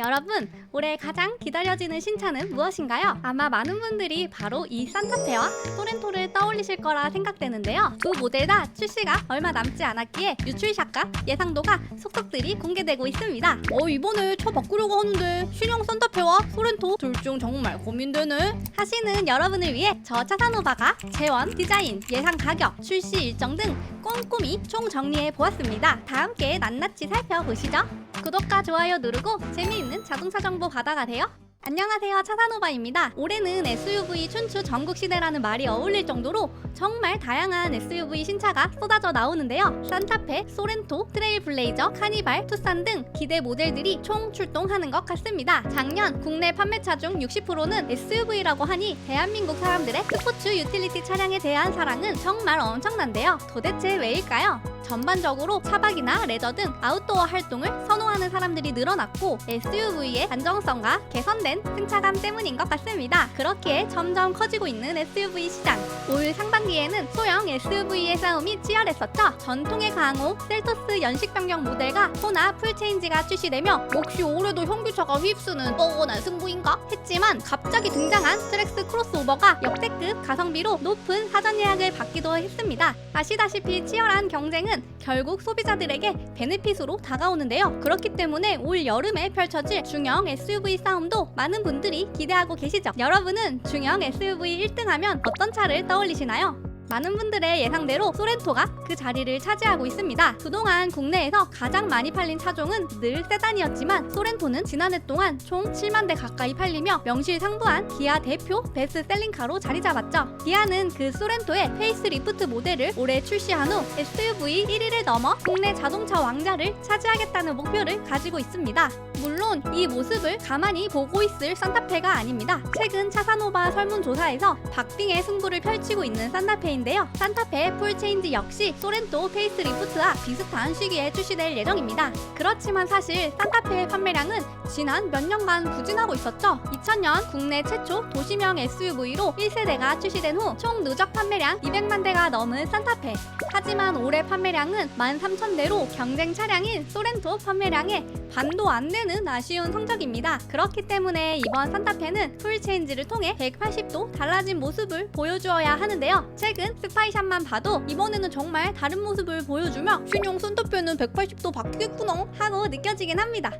여러분, 올해 가장 기다려지는 신차는 무엇인가요? 아마 많은 분들이 바로 이 산타페와 소렌토를 떠올리실 거라 생각되는데요. 두 모델 다 출시가 얼마 남지 않았기에 유출샷과 예상도가 속속들이 공개되고 있습니다. 어, 이번에 차 바꾸려고 하는데 신형 산타페와 소렌토 둘 중 정말 고민되네. 하시는 여러분을 위해 저 차사노바가 재원, 디자인, 예상 가격, 출시 일정 등 꼼꼼히 총 정리해 보았습니다. 다 함께 낱낱이 살펴보시죠. 구독과 좋아요 누르고 재미있는 자동차 정보 받아가세요. 안녕하세요 차사노바입니다. 올해는 SUV 춘추 전국 시대라는 말이 어울릴 정도로 정말 다양한 SUV 신차가 쏟아져 나오는데요. 산타페, 소렌토, 트레일블레이저, 카니발, 투싼 등 기대 모델들이 총 출동하는 것 같습니다. 작년 국내 판매차 중 60%는 SUV라고 하니 대한민국 사람들의 스포츠 유틸리티 차량에 대한 사랑은 정말 엄청난데요. 도대체 왜일까요? 전반적으로 차박이나 레저 등 아웃도어 활동을 선호하는 사람들이 늘어났고 SUV의 안정성과 개선된 승차감 때문인 것 같습니다. 그렇게 점점 커지고 있는 SUV 시장. 올 상반기에는 소형 SUV의 싸움이 치열했었죠. 전통의 강호, 셀토스 연식 변경 모델과 호나 풀체인지가 출시되며 역시 올해도 현기차가 휩쓰는 뻔한 승부인가 했지만 갑자기 등장한 트렉스 크로스오버가 역대급 가성비로 높은 사전 예약을 받기도 했습니다. 아시다시피 치열한 경쟁은 결국 소비자들에게 베네핏으로 다가오는데요. 그렇기 때문에 올 여름에 펼쳐질 중형 SUV 싸움도 많은 분들이 기대하고 계시죠. 여러분은 중형 SUV 1등하면 어떤 차를 떠올리시나요? 많은 분들의 예상대로 소렌토가 그 자리를 차지하고 있습니다. 그동안 국내에서 가장 많이 팔린 차종은 늘 세단이었지만 소렌토는 지난해 동안 총 7만 대 가까이 팔리며 명실상부한 기아 대표 베스트셀링카로 자리 잡았죠. 기아는 그 소렌토의 페이스리프트 모델을 올해 출시한 후 SUV 1위를 넘어 국내 자동차 왕자를 차지하겠다는 목표를 가지고 있습니다. 물론 이 모습을 가만히 보고 있을 산타페가 아닙니다. 최근 차사노바 설문조사에서 박빙의 승부를 펼치고 있는 산타페인 데요. 산타페 풀체인지 역시 소렌토 페이스리프트와 비슷한 시기에 출시될 예정입니다. 그렇지만 사실 산타페의 판매량은 지난 몇 년간 부진하고 있었죠. 2000년 국내 최초 도시명 SUV로 1세대가 출시된 후 총 누적 판매량 200만 대가 넘은 산타페. 하지만 올해 판매량은 13,000대로 경쟁 차량인 소렌토 판매량의 반도 안 되는 아쉬운 성적입니다. 그렇기 때문에 이번 산타페는 풀체인지를 통해 180도 달라진 모습을 보여주어야 하는데요. 최근 스파이샷만 봐도 이번에는 정말 다른 모습을 보여주며 신형 산타페는 180도 바뀌겠구나 하고 느껴지긴 합니다.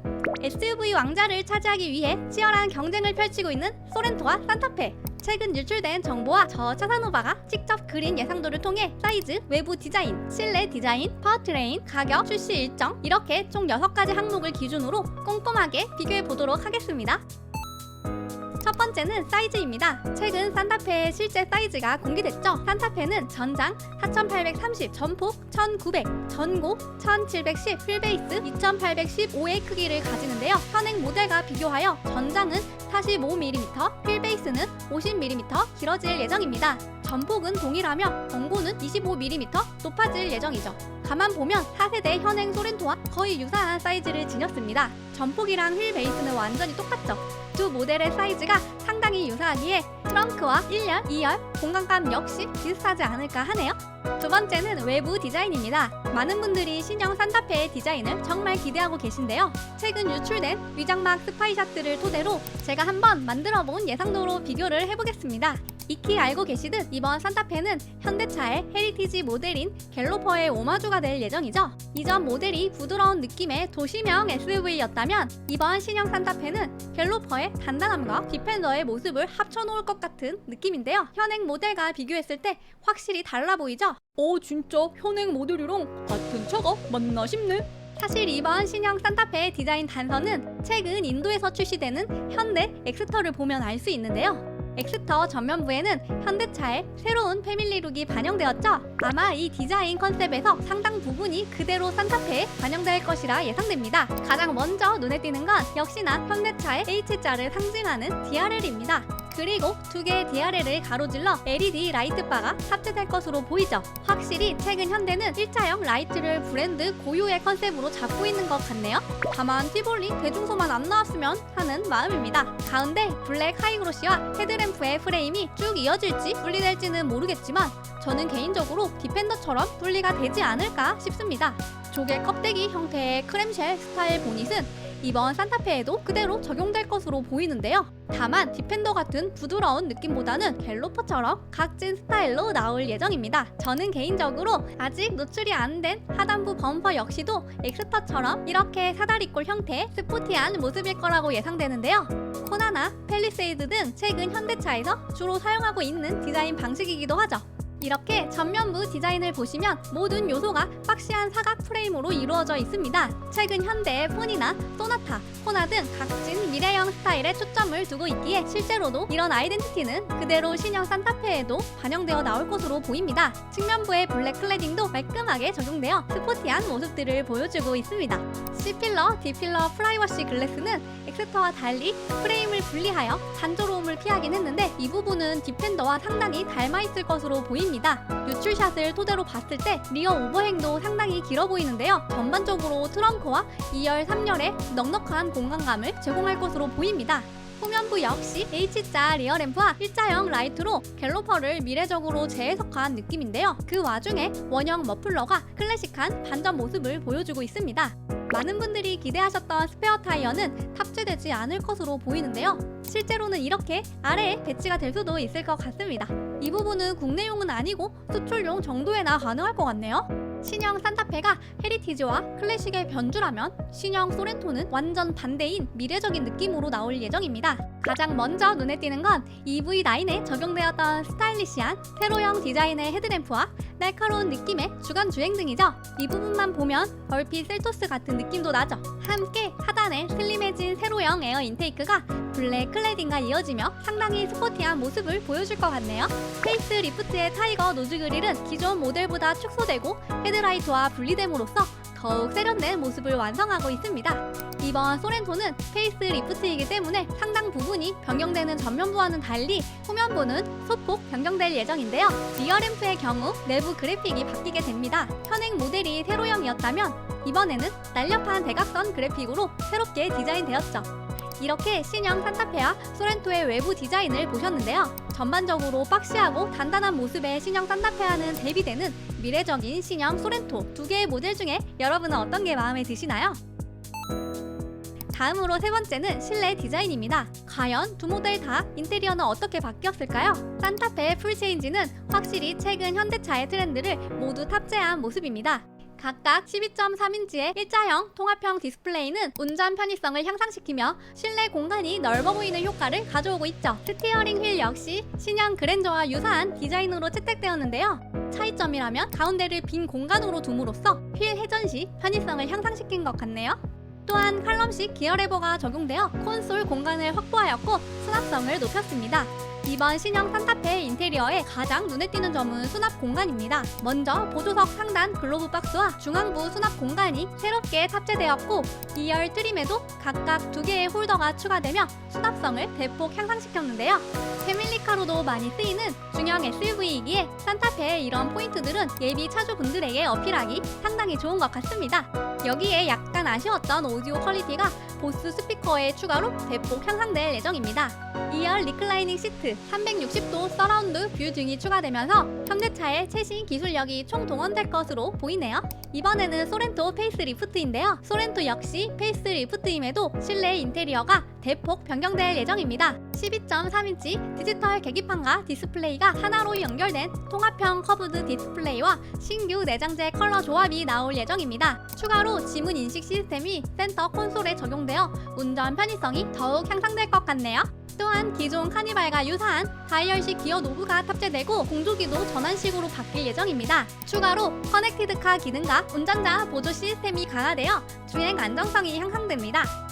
SUV 왕자를 차지하기 위해 치열한 경쟁을 펼치고 있는 소렌토와 산타페. 최근 유출된 정보와 저 차사노바가 직접 그린 예상도를 통해 사이즈, 외부 디자인, 실내 디자인, 파워트레인, 가격, 출시 일정 이렇게 총 6가지 항목을 기준으로 꼼꼼하게 비교해 보도록 하겠습니다. 첫 번째는 사이즈입니다. 최근 산타페의 실제 사이즈가 공개됐죠. 산타페는 전장 4830, 전폭 1900, 전고 1710, 휠베이스 2815의 크기를 가지는데요. 현행 모델과 비교하여 전장은 45mm, 휠베이스는 50mm 길어질 예정입니다. 전폭은 동일하며 전고는 25mm 높아질 예정이죠. 가만 보면 4세대 현행 소렌토와 거의 유사한 사이즈를 지녔습니다. 전폭이랑 휠 베이스는 완전히 똑같죠. 두 모델의 사이즈가 상당히 유사하기에 트렁크와 1열, 2열, 공간감 역시 비슷하지 않을까 하네요. 두 번째는 외부 디자인입니다. 많은 분들이 신형 산타페의 디자인을 정말 기대하고 계신데요. 최근 유출된 위장막 스파이샷들을 토대로 제가 한번 만들어 본 예상도로 비교를 해보겠습니다. 익히 알고 계시듯 이번 산타페는 현대차의 헤리티지 모델인 갤로퍼의 오마주가 될 예정이죠. 이전 모델이 부드러운 느낌의 도시명 SUV였다면 이번 신형 산타페는 갤로퍼의 단단함과 디펜더의 모습을 합쳐놓을 것 같은 느낌인데요. 현행 모델과 비교했을 때 확실히 달라 보이죠? 오 진짜 현행 모델이랑 같은 차가 맞나 싶네. 사실 이번 신형 산타페의 디자인 단서는 최근 인도에서 출시되는 현대 엑스터를 보면 알 수 있는데요. 엑스터 전면부에는 현대차의 새로운 패밀리룩이 반영되었죠. 아마 이 디자인 컨셉에서 상당 부분이 그대로 산타페에 반영될 것이라 예상됩니다. 가장 먼저 눈에 띄는 건 역시나 현대차의 H자를 상징하는 DRL입니다. 그리고 두 개의 DRL을 가로질러 LED 라이트바가 합체될 것으로 보이죠. 확실히 최근 현대는 1차형 라이트를 브랜드 고유의 컨셉으로 잡고 있는 것 같네요. 다만 티볼리 대중소만 안 나왔으면 하는 마음입니다. 가운데 블랙 하이그로시와 헤드램프의 프레임이 쭉 이어질지 분리될지는 모르겠지만 저는 개인적으로 디펜더처럼 분리가 되지 않을까 싶습니다. 조개 껍데기 형태의 크렘쉘 스타일 보닛은 이번 산타페에도 그대로 적용될 것으로 보이는데요. 다만 디펜더 같은 부드러운 느낌보다는 갤로퍼처럼 각진 스타일로 나올 예정입니다. 저는 개인적으로 아직 노출이 안 된 하단부 범퍼 역시도 엑스터처럼 이렇게 사다리꼴 형태의 스포티한 모습일 거라고 예상되는데요. 코나나, 펠리세이드 등 최근 현대차에서 주로 사용하고 있는 디자인 방식이기도 하죠. 이렇게 전면부 디자인을 보시면 모든 요소가 박시한 사각 프레임으로 이루어져 있습니다. 최근 현대의 폰이나 소나타, 코나 등 각진 미래형 스타일에 초점을 두고 있기에 실제로도 이런 아이덴티티는 그대로 신형 산타페에도 반영되어 나올 것으로 보입니다. 측면부의 블랙 클래딩도 깔끔하게 적용되어 스포티한 모습들을 보여주고 있습니다. C필러, D필러 프라이버시 글래스는 엑스터와 달리 프레임을 분리하여 단조로움을 피하긴 했는데 이 부분은 디펜더와 상당히 닮아 있을 것으로 보입니다. 유출샷을 토대로 봤을 때 리어 오버행도 상당히 길어 보이는데요. 전반적으로 트렁크와 2열, 3열의 넉넉한 공간감을 제공할 것으로 보입니다. 후면 부 역시 H자 리어 램프와 일자형 라이트로 갤로퍼를 미래적으로 재해석한 느낌인데요. 그 와중에 원형 머플러가 클래식한 반전 모습을 보여주고 있습니다. 많은 분들이 기대하셨던 스페어 타이어는 탑재되지 않을 것으로 보이는데요. 실제로는 이렇게 아래에 배치가 될 수도 있을 것 같습니다. 이 부분은 국내용은 아니고 수출용 정도에나 가능할 것 같네요. 신형 산타페가 헤리티지와 클래식의 변주라면 신형 소렌토는 완전 반대인 미래적인 느낌으로 나올 예정입니다. 가장 먼저 눈에 띄는 건 EV9에 적용되었던 스타일리시한 세로형 디자인의 헤드램프와 날카로운 느낌의 주간 주행 등이죠. 이 부분만 보면 얼핏 셀토스 같은 느낌도 나죠. 함께 하단에 슬림해진 세로형 에어 인테이크가 블랙 클래딩과 이어지며 상당히 스포티한 모습을 보여줄 것 같네요. 페이스 리프트의 타이거 노즈 그릴은 기존 모델보다 축소되고 헤드라이트와 분리됨으로써 더욱 세련된 모습을 완성하고 있습니다. 이번 소렌토는 페이스 리프트이기 때문에 상당 부분이 변경되는 전면부와는 달리 후면부는 소폭 변경될 예정인데요. 리어램프의 경우 내부 그래픽이 바뀌게 됩니다. 현행 모델이 세로형이었다면 이번에는 날렵한 대각선 그래픽으로 새롭게 디자인되었죠. 이렇게 신형 산타페와 소렌토의 외부 디자인을 보셨는데요. 전반적으로 박시하고 단단한 모습의 신형 산타페와는 대비되는 미래적인 신형 소렌토 두 개의 모델 중에 여러분은 어떤 게 마음에 드시나요? 다음으로 세 번째는 실내 디자인입니다. 과연 두 모델 다 인테리어는 어떻게 바뀌었을까요? 산타페의 풀체인지는 확실히 최근 현대차의 트렌드를 모두 탑재한 모습입니다. 각각 12.3인치의 일자형 통합형 디스플레이는 운전 편의성을 향상시키며 실내 공간이 넓어 보이는 효과를 가져오고 있죠. 스티어링 휠 역시 신형 그랜저와 유사한 디자인으로 채택되었는데요. 차이점이라면 가운데를 빈 공간으로 둠으로써 휠 회전 시 편의성을 향상시킨 것 같네요. 또한 칼럼식 기어 레버가 적용되어 콘솔 공간을 확보하였고 수납성을 높였습니다. 이번 신형 산타페 인테리어의 가장 눈에 띄는 점은 수납 공간입니다. 먼저 보조석 상단 글로브 박스와 중앙부 수납 공간이 새롭게 탑재되었고 2열 트림에도 각각 두 개의 홀더가 추가되며 수납성을 대폭 향상시켰는데요. 패밀리카로도 많이 쓰이는 중형 SUV이기에 산타페의 이런 포인트들은 예비 차주분들에게 어필하기 상당히 좋은 것 같습니다. 여기에 약간 아쉬웠던 오디오 퀄리티가 보스 스피커의 추가로 대폭 향상될 예정입니다. 2열 리클라이닝 시트, 360도 서라운드 뷰 등이 추가되면서 현대차의 최신 기술력이 총동원될 것으로 보이네요. 이번에는 소렌토 페이스 리프트인데요. 소렌토 역시 페이스 리프트임에도 실내 인테리어가 대폭 변경될 예정입니다. 12.3인치 디지털 계기판과 디스플레이가 하나로 연결된 통합형 커브드 디스플레이와 신규 내장재 컬러 조합이 나올 예정입니다. 추가로 지문 인식 시스템이 센터 콘솔에 적용되어 운전 편의성이 더욱 향상될 것 같네요. 또한 기존 카니발과 유사한 다이얼식 기어 노브가 탑재되고 공조기도 전환식으로 바뀔 예정입니다. 추가로 커넥티드카 기능과 운전자 보조 시스템이 강화되어 주행 안정성이 향상됩니다.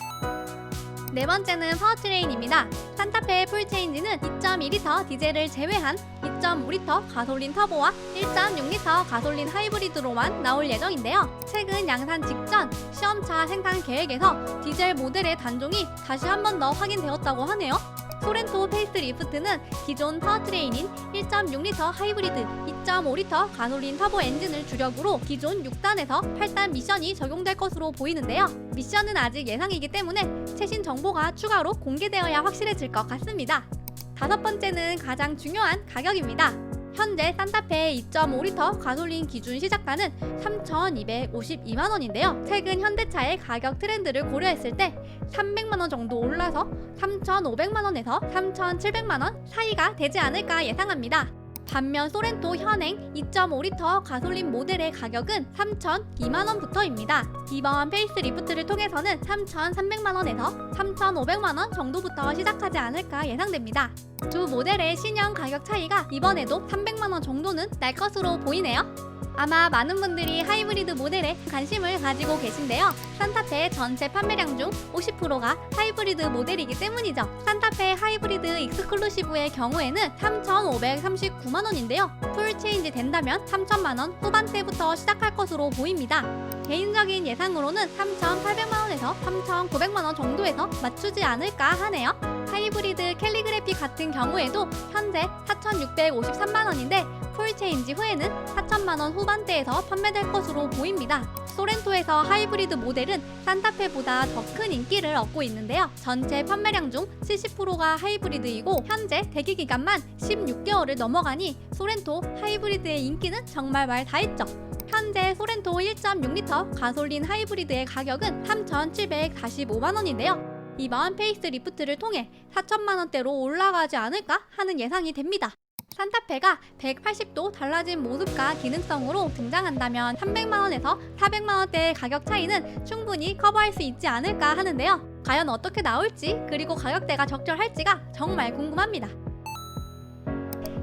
네 번째는 파워트레인입니다. 산타페 풀체인지는 2.2리터 디젤을 제외한 2.5리터 가솔린 터보와 1.6리터 가솔린 하이브리드로만 나올 예정인데요. 최근 양산 직전 시험차 생산 계획에서 디젤 모델의 단종이 다시 한 번 더 확인되었다고 하네요. 소렌토 페이스 리프트는 기존 파워트레인인 1.6리터 하이브리드, 2.5리터 가솔린 터보 엔진을 주력으로 기존 6단에서 8단 미션이 적용될 것으로 보이는데요. 미션은 아직 예상이기 때문에 최신 정보가 추가로 공개되어야 확실해질 것 같습니다. 다섯 번째는 가장 중요한 가격입니다. 현재 산타페 2.5리터 가솔린 기준 시작가는 3,252만 원인데요. 최근 현대차의 가격 트렌드를 고려했을 때 300만 원 정도 올라서 3,500만 원에서 3,700만 원 사이가 되지 않을까 예상합니다. 반면 소렌토 현행 2.5리터 가솔린 모델의 가격은 3,002만 원부터입니다. 이번 페이스 리프트를 통해서는 3,300만 원에서 3,500만 원 정도부터 시작하지 않을까 예상됩니다. 두 모델의 신형 가격 차이가 이번에도 300만 원 정도는 날 것으로 보이네요. 아마 많은 분들이 하이브리드 모델에 관심을 가지고 계신데요. 산타페 전체 판매량 중 50%가 하이브리드 모델이기 때문이죠. 산타페 하이브리드 익스클루시브의 경우에는 3,539만 원인데요. 풀 체인지 된다면 3천만 원 후반대부터 시작할 것으로 보입니다. 개인적인 예상으로는 3,800만 원에서 3,900만 원 정도에서 맞추지 않을까 하네요. 하이브리드 캘리그래피 같은 경우에도 현재 4,653만 원인데 풀 체인지 후에는 4천만 원 후반대에서 판매될 것으로 보입니다. 소렌토에서 하이브리드 모델은 산타페보다 더 큰 인기를 얻고 있는데요. 전체 판매량 중 70%가 하이브리드이고 현재 대기 기간만 16개월을 넘어가니 소렌토 하이브리드의 인기는 정말 말 다 했죠. 현재 소렌토 1.6리터 가솔린 하이브리드의 가격은 3,745만 원인데요. 이번 페이스 리프트를 통해 4천만 원대로 올라가지 않을까 하는 예상이 됩니다. 산타페가 180도 달라진 모습과 기능성으로 등장한다면 300만 원에서 400만 원대의 가격 차이는 충분히 커버할 수 있지 않을까 하는데요. 과연 어떻게 나올지 그리고 가격대가 적절할지가 정말 궁금합니다.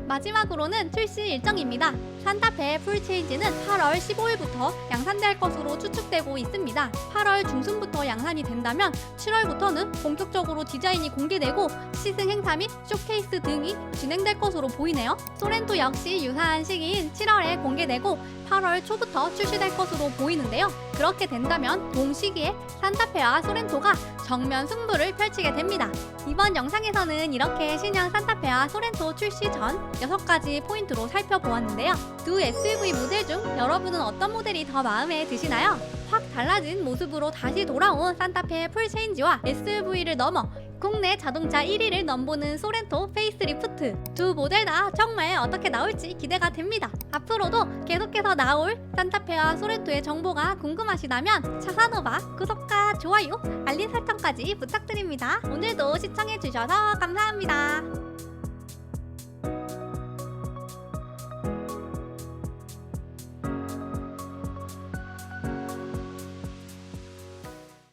마지막으로는 출시 일정입니다. 산타페 풀체인지는 8월 15일부터 양산될 것으로 추측되고 있습니다. 8월 중순부터 양산이 된다면 7월부터는 본격적으로 디자인이 공개되고 시승 행사 및 쇼케이스 등이 진행될 것으로 보이네요. 소렌토 역시 유사한 시기인 7월에 공개되고 8월 초부터 출시될 것으로 보이는데요. 그렇게 된다면 동시기에 산타페와 소렌토가 정면 승부를 펼치게 됩니다. 이번 영상에서는 이렇게 신형 산타페와 소렌토 출시 전 6가지 포인트로 살펴보았는데요. 두 SUV 모델 중 여러분은 어떤 모델이 더 마음에 드시나요? 확 달라진 모습으로 다시 돌아온 산타페 풀체인지와 SUV를 넘어 국내 자동차 1위를 넘보는 소렌토 페이스리프트 두 모델 다 정말 어떻게 나올지 기대가 됩니다. 앞으로도 계속해서 나올 산타페와 소렌토의 정보가 궁금하시다면 차산호바 구독과 좋아요 알림 설정까지 부탁드립니다. 오늘도 시청해주셔서 감사합니다.